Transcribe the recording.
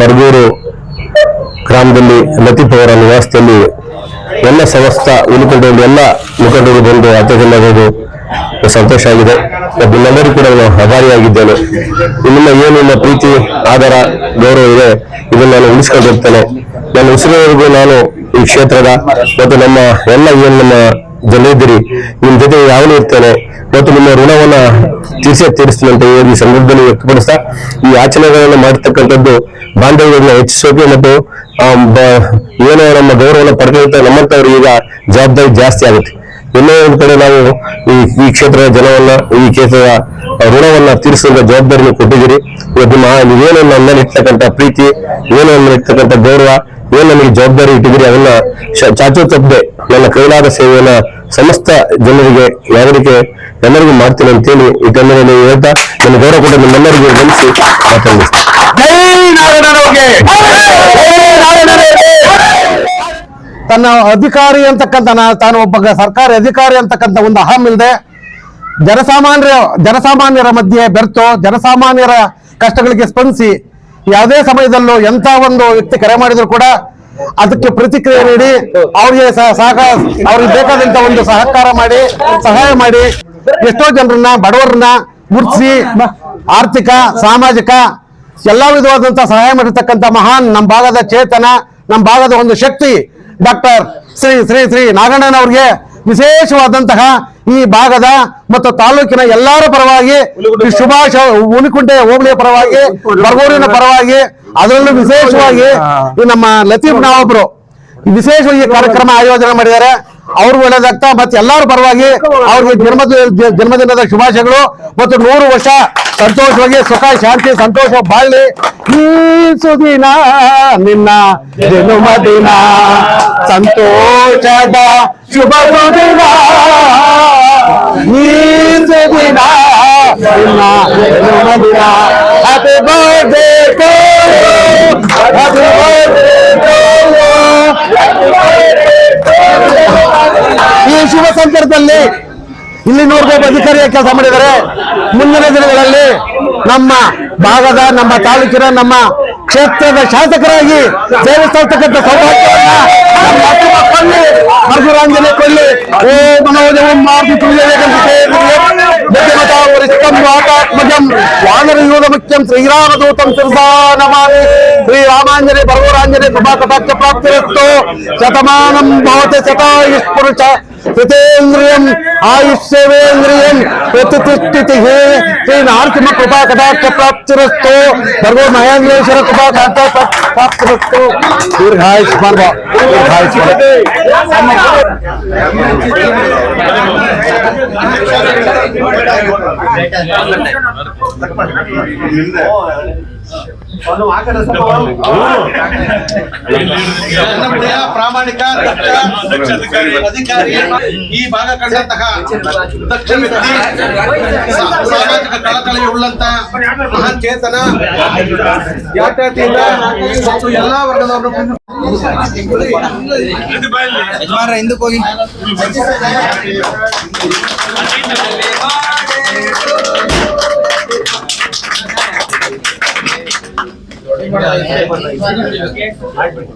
ಬರಗೂರು ಗ್ರಾಮದಲ್ಲಿ ಲತೀಫ್ ಅವರ ನಿವಾಸದಲ್ಲಿ ಎಲ್ಲ ಸಮಸ್ತ ಉಳಿಕೊಂಡು ಎಲ್ಲ ಮುಖಂಡರು ಬಂದು ಅತಿಥಿಯಾಗೋದು ಸಂತೋಷ ಆಗಿದೆ. ಮತ್ತು ನಿಮ್ಮೆಲ್ಲರಿಗೂ ಕೂಡ ನಾನು ಆಭಾರಿಯಾಗಿದ್ದೇನೆ ನಿಮ್ಮ ಏನು ನಿಮ್ಮ ಪ್ರೀತಿ ಆಧಾರ ಗೌರವ ಇದೆ. ಇದನ್ನು ನಾನು ಉಳಿಸ್ಕೊಂಡು ಹೋಗ್ತೇನೆ. ನನ್ನ ಉಸಿರಿನವರೆಗೂ ನಾನು ಈ ಕ್ಷೇತ್ರದ ಮತ್ತು ನಮ್ಮ ಎಲ್ಲ ಏನು ನಮ್ಮ ಜನರಿದ್ದೀರಿ ನಿಮ್ ಜೊತೆ ಯಾವನು ಇರ್ತೇನೆ ಮತ್ತು ನಿಮ್ಮ ಋಣವನ್ನ ತೀರ್ಸೇ ತೀರಿಸ್ತೀನಿ ಅಂತ ಈ ಸಂದರ್ಭದಲ್ಲಿ ವ್ಯಕ್ತಪಡಿಸ್ತಾ, ಈ ಆಚರಣೆಗಳನ್ನು ಮಾಡತಕ್ಕಂಥದ್ದು ಬಾಂಧವ್ಯಗಳನ್ನ ಹೆಚ್ಚಿಸೋಕೆ ಮತ್ತು ಏನೋ ನಮ್ಮ ಗೌರವವನ್ನು ಪಡೆದಂತ ನಮ್ಮಂತವ್ರು ಈಗ ಜವಾಬ್ದಾರಿ ಜಾಸ್ತಿ ಆಗುತ್ತೆ. ಎಲ್ಲೋ ಒಂದು ಕಡೆ ನಾವು ಈ ಈ ಕ್ಷೇತ್ರದ ಜನವನ್ನ, ಈ ಕ್ಷೇತ್ರದ ಋಣವನ್ನ ತೀರಿಸುವಂತ ಜವಾಬ್ದಾರಿನ ಕೊಟ್ಟಿದ್ದೀರಿ. ಇವತ್ತು ನೀವೇನು ನಮ್ಮ ಮೇಲೆ ಪ್ರೀತಿ ಏನೋ ನಮ್ಮ ಇರ್ತಕ್ಕಂಥ ಗೌರವ ಏನು ನಮಗೆ ಜವಾಬ್ದಾರಿ ಇಟ್ಟಿದ್ದೀರಿ, ಅದನ್ನ ಚಾಚು ತಪ್ಪದೆ ನನ್ನ ಕೈಲಾದ ಸೇವೆಯನ್ನ ಸಮಸ್ತ ಜನರಿಗೆ ನಾಗರಿಕೆ ಎಲ್ಲರಿಗೂ ಮಾಡ್ತೀನಿ ಅಂತೇಳಿ ಈ ಕನ್ನಡದಲ್ಲಿ ಹೇಳ್ತಾ, ನನ್ನ ಗೌರವ ಕೂಡ ನಿಮ್ಮೆಲ್ಲರಿಗೂ ಗಮನಿಸಿ ಮಾತಾಡಿ ತನ್ನ ಅಧಿಕಾರಿ ಅಂತಕ್ಕಂಥ ತಾನು ಒಬ್ಬ ಸರ್ಕಾರಿ ಅಧಿಕಾರಿ ಅಂತಕ್ಕಂಥ ಒಂದು ಅಹಂ ಇಲ್ಲದೆ ಜನಸಾಮಾನ್ಯರ ಜನಸಾಮಾನ್ಯರ ಮಧ್ಯೆ ಬೆರೆತು, ಜನಸಾಮಾನ್ಯರ ಕಷ್ಟಗಳಿಗೆ ಸ್ಪಂದಿಸಿ, ಯಾವುದೇ ಸಮಯದಲ್ಲೂ ಎಂಥ ಒಂದು ವ್ಯಕ್ತಿ ಕರೆ ಮಾಡಿದ್ರು ಕೂಡ ಅದಕ್ಕೆ ಪ್ರತಿಕ್ರಿಯೆ ನೀಡಿ, ಅವ್ರಿಗೆ ಸಹ- ಸಹಕ ಅವ್ರಿಗೆ ಬೇಕಾದಂತ ಒಂದು ಸಹಕಾರ ಮಾಡಿ, ಸಹಾಯ ಮಾಡಿ, ಎಷ್ಟೋ ಜನರನ್ನ, ಬಡವರನ್ನ ಗುರುತಿಸಿ, ಆರ್ಥಿಕ, ಸಾಮಾಜಿಕ, ಎಲ್ಲಾ ವಿಧವಾದಂತಹ ಸಹಾಯ ಮಾಡಿರ್ತಕ್ಕಂಥ ಮಹಾನ್ ನಮ್ಮ ಭಾಗದ ಚೇತನ, ನಮ್ಮ ಭಾಗದ ಒಂದು ಶಕ್ತಿ ಡಾಕ್ಟರ್ ಶ್ರೀ ಶ್ರೀ ಶ್ರೀ ನಾಗಣ್ಣನವ್ರಿಗೆ ವಿಶೇಷವಾದಂತಹ ಈ ಭಾಗದ ಮತ್ತು ತಾಲೂಕಿನ ಎಲ್ಲರ ಪರವಾಗಿ ಈ ಶುಭಾಶ ಉನಿಕುಂಟೆ ಹೋಬಳಿಯ ಪರವಾಗಿ ಬರಗೂರಿನ ಪರವಾಗಿ ಅದರಲ್ಲೂ ವಿಶೇಷವಾಗಿ ಈ ನಮ್ಮ ಲತೀಫ್ ನಾವೊಬ್ರು ವಿಶೇಷವಾಗಿ ಕಾರ್ಯಕ್ರಮ ಆಯೋಜನೆ ಮಾಡಿದ್ದಾರೆ. ಅವ್ರು ಒಳ್ಳೇದಾಗ್ತಾ, ಮತ್ತೆ ಎಲ್ಲಾರು ಪರವಾಗಿ ಅವ್ರಿಗೆ ಜನ್ಮದ ಜನ್ಮದಿನದ ಶುಭಾಶಯಗಳು. ಮತ್ತು ನೂರು ವರ್ಷ ಸಂತೋಷವಾಗಿ, ಸುಖ, ಶಾಂತಿ, ಸಂತೋಷ, ಬಾಳ್ಲಿ. ಈ ಸುದಿನ ನಿನ್ನ ಜನ್ಮದಿನ ಸಂತೋಷದ ಶುಭ ಸುದಿನ ಈ ಸುದಿನ ನಿನ್ನ ಜನ್ಮದಿನ ಹ್ಯಾಪಿ ಬರ್ಡೇ ಇಲ್ಲಿ ನೋಡ್ಬೇಕು ಅಧಿಕಾರಿ ಕೆಲಸ ಮಾಡಿದ್ದಾರೆ. ಮುಂದಿನ ದಿನಗಳಲ್ಲಿ ನಮ್ಮ ಭಾಗದ, ನಮ್ಮ ತಾಲೂಕಿನ, ನಮ್ಮ ಕ್ಷೇತ್ರದ ಶಾಸಕರಾಗಿ ನಮ್ಮ ಅಪ್ಪನ ಕೊಳ್ಳಿ ಮಧುರಾಂಜನೆ ಕೊಳ್ಳಿ ಓ ಮನೋಜವಂ ವಾತಾತ್ಮಜಂ ವಾನರಯೂಧ ಮುಖ್ಯಂ ಶ್ರೀರಾಮದೂತಂ ಶಿರಸಾ ನಮಾಮಿ. ಶ್ರೀರಾಮಾಂಜನೆ ಭಗವರಾಂಜನೆ ಕೃಪಾ ಕಟಾಕ್ಷ ಶತಮಾನಂ ಭಾವತೆ ಶತಾಯುಷ್ ಪುರುಷ. ಶ್ರುತೇಂದ್ರಿಯಂ ಆಯುಷ್ಯವೇಂದ್ರಿಯಂ ಪ್ರತಿಷ್ಠಿತಿ ಶ್ರೀ ನಾರಸಿಂಹ ಕೃಪಾ ಕಟಾಕ್ಷ ಪ್ರಾಪ್ತಿರಸ್ತು ಭಗವ ಮಹೇಂದ್ರೇಶ್ವರ ಕೃಪಾ ಕಟಾಕ್ಷ ಪ್ರಾಪ್ತಿರಸ್ತು ದೀರ್ಘಾಯುಷ್ಮಾನ್ ಭವ ದೀರ್ಘಾಯುಷ್ಮಾನ್ ಜನಪ್ರಿಯ ಪ್ರಾಮಾಣಿಕ ಅಧಿಕಾರಿ ಈ ಭಾಗ ಕಂಡಂತಹ ದಕ್ಷ ವ್ಯಕ್ತಿ ಸಾಮಾಜಿಕ ಕಳಕಳಿ ಉಳ್ಳಂತ ಮಹಾನ್ ಚೇತನ ಯಾತ್ರಾತಿಯಿಂದ ಮತ್ತು ಎಲ್ಲಾ ವರ್ಗದವರು ಹಿಂದಕ್ಕೆ ಹೋಗಿ ಮಾಡ್ಬಿಟ್ಟು